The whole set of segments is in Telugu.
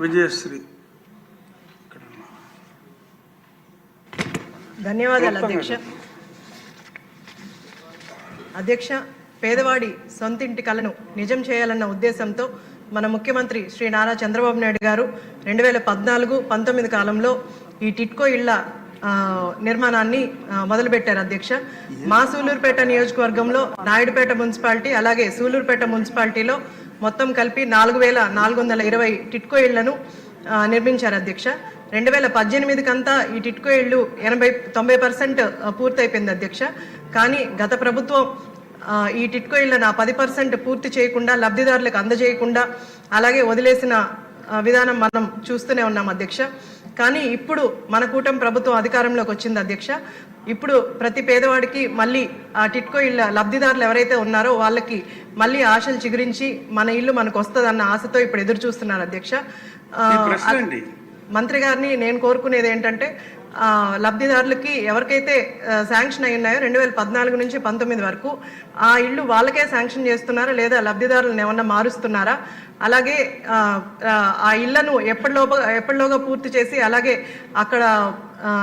విజయశ్రీ. ధన్యవాదాలు అధ్యక్ష. అధ్యక్ష పేదవాడి సొంతింటి కలను నిజం చేయాలన్న ఉద్దేశంతో మన ముఖ్యమంత్రి శ్రీ నారా చంద్రబాబు నాయుడు గారు రెండు వేల పద్నాలుగు పంతొమ్మిది కాలంలో ఈ టిట్కో ఇళ్ళ ఆ, నిర్మాణాన్ని మొదలుపెట్టారు అధ్యక్ష. మా సూలూరుపేట నియోజకవర్గంలో నాయుడుపేట మున్సిపాలిటీ అలాగే సూలూరుపేట మున్సిపాలిటీలో మొత్తం కలిపి నాలుగు వేల నాలుగు వందల ఇరవై టిట్కో ఇళ్ళను నిర్మించారు అధ్యక్ష. రెండు వేల పద్దెనిమిదికంతా ఈ టిట్కో ఇళ్ళు ఎనభై తొంభై పర్సెంట్ పూర్తయిపోయింది అధ్యక్ష. కానీ గత ప్రభుత్వం ఈ టిట్కో ఇళ్ళను ఆ పది పర్సెంట్ పూర్తి చేయకుండా లబ్ధిదారులకు అందజేయకుండా అలాగే వదిలేసిన విధానం మనం చూస్తూనే ఉన్నాం అధ్యక్ష. కానీ ఇప్పుడు మన కూటమి ప్రభుత్వం అధికారంలోకి వచ్చింది అధ్యక్ష. ఇప్పుడు ప్రతి పేదవాడికి మళ్ళీ ఆ టిట్కో ఇళ్ళ లబ్ధిదారులు ఎవరైతే ఉన్నారో వాళ్ళకి మళ్ళీ ఆశలు చిగురించి మన ఇల్లు మనకు వస్తుందన్న ఆశతో ఇప్పుడు ఎదురు చూస్తున్నారు అధ్యక్ష. మంత్రి గారిని నేను కోరుకునేది ఏంటంటే లబ్ధిదారులకి ఎవరికైతే శాంక్షన్ అయి ఉన్నాయో రెండు వేల పద్నాలుగు నుంచి పంతొమ్మిది వరకు ఆ ఇల్లు వాళ్ళకే శాంక్షన్ చేస్తున్నారా లేదా లబ్ధిదారులను ఏమన్నా మారుస్తున్నారా? అలాగే ఆ, ఆ, ఇళ్ళను ఎప్పటిలోపు ఎప్పటిలోగా పూర్తి చేసి అలాగే అక్కడ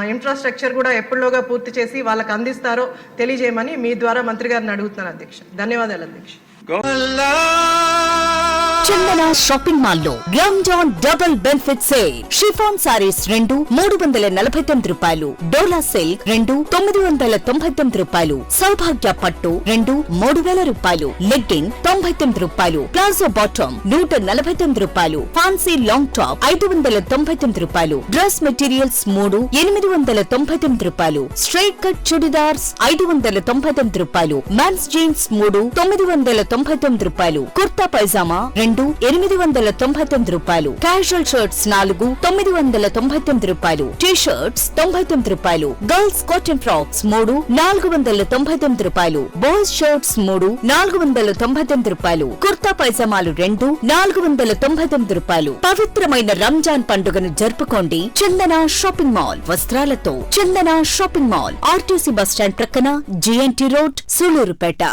ఇన్ఫ్రాస్ట్రక్చర్ కూడా ఎప్పటిలోగా పూర్తి చేసి వాళ్ళకి అందిస్తారో తెలియజేయమని మీ ద్వారా మంత్రి గారిని అడుగుతున్నాను అధ్యక్ష. ధన్యవాదాలు అధ్యక్ష. గౌ- షాపింగ్ మాల్లో John double benefit sale. Chiffon saris రెండు మూడు వందల నలభై తొమ్మిది రూపాయలు. డోలా సిల్క్ రెండు తొమ్మిది వందల తొంభై తొమ్మిది రూపాయలు. సౌభాగ్య పట్టు రెండు మూడు వేల రూపాయలు. లెగ్గింగ్ తొంభై తొమ్మిది రూపాయలు. ప్లాజో బాటమ్ నూట నలభై తొమ్మిది రూపాయలు. ఫాన్సీ లాంగ్ టాప్ ఐదు వందల తొంభై తొమ్మిది రూపాయలు. డ్రెస్ మెటీరియల్స్ మూడు ఎనిమిది వందల తొంభై తొమ్మిది రూపాయలు. స్ట్రైట్ కట్ చుడిదార్స్ ఐదు వందల తొంభై తొమ్మిది రూపాయలు. మ్యాన్స్ జీన్స్ మూడు తొమ్మిది వందల తొంభై తొమ్మిది రూపాయలు. కుర్తా పైజామా రెండు ఎనిమిది వందల తొంభై తొమ్మిది రూపాయలు. క్యాజువల్ షర్ట్స్ నాలుగు తొమ్మిది వందల తొంభై తొమ్మిది రూపాయలు. టీ షర్ట్స్ తొంభై తొమ్మిది రూపాయలు. గర్ల్స్ కాటన్ ఫ్రాక్స్ మూడు నాలుగు వందల తొంభై తొమ్మిది రూపాయలు. బాయ్స్ షర్ట్స్ మూడు నాలుగు వందల తొంభై తొమ్మిది రూపాయలు. కుర్తా పైజామాలు రెండు నాలుగు వందల తొంభై తొమ్మిది రూపాయలు. పవిత్రమైన రంజాన్ పండుగను జరుపుకోండి. Chandana shopping mall వస్త్రాలతో. Chandana shopping mall RTC bus stand ప్రక్కన జిఎన్టీ రోడ్ సూలూరుపేట.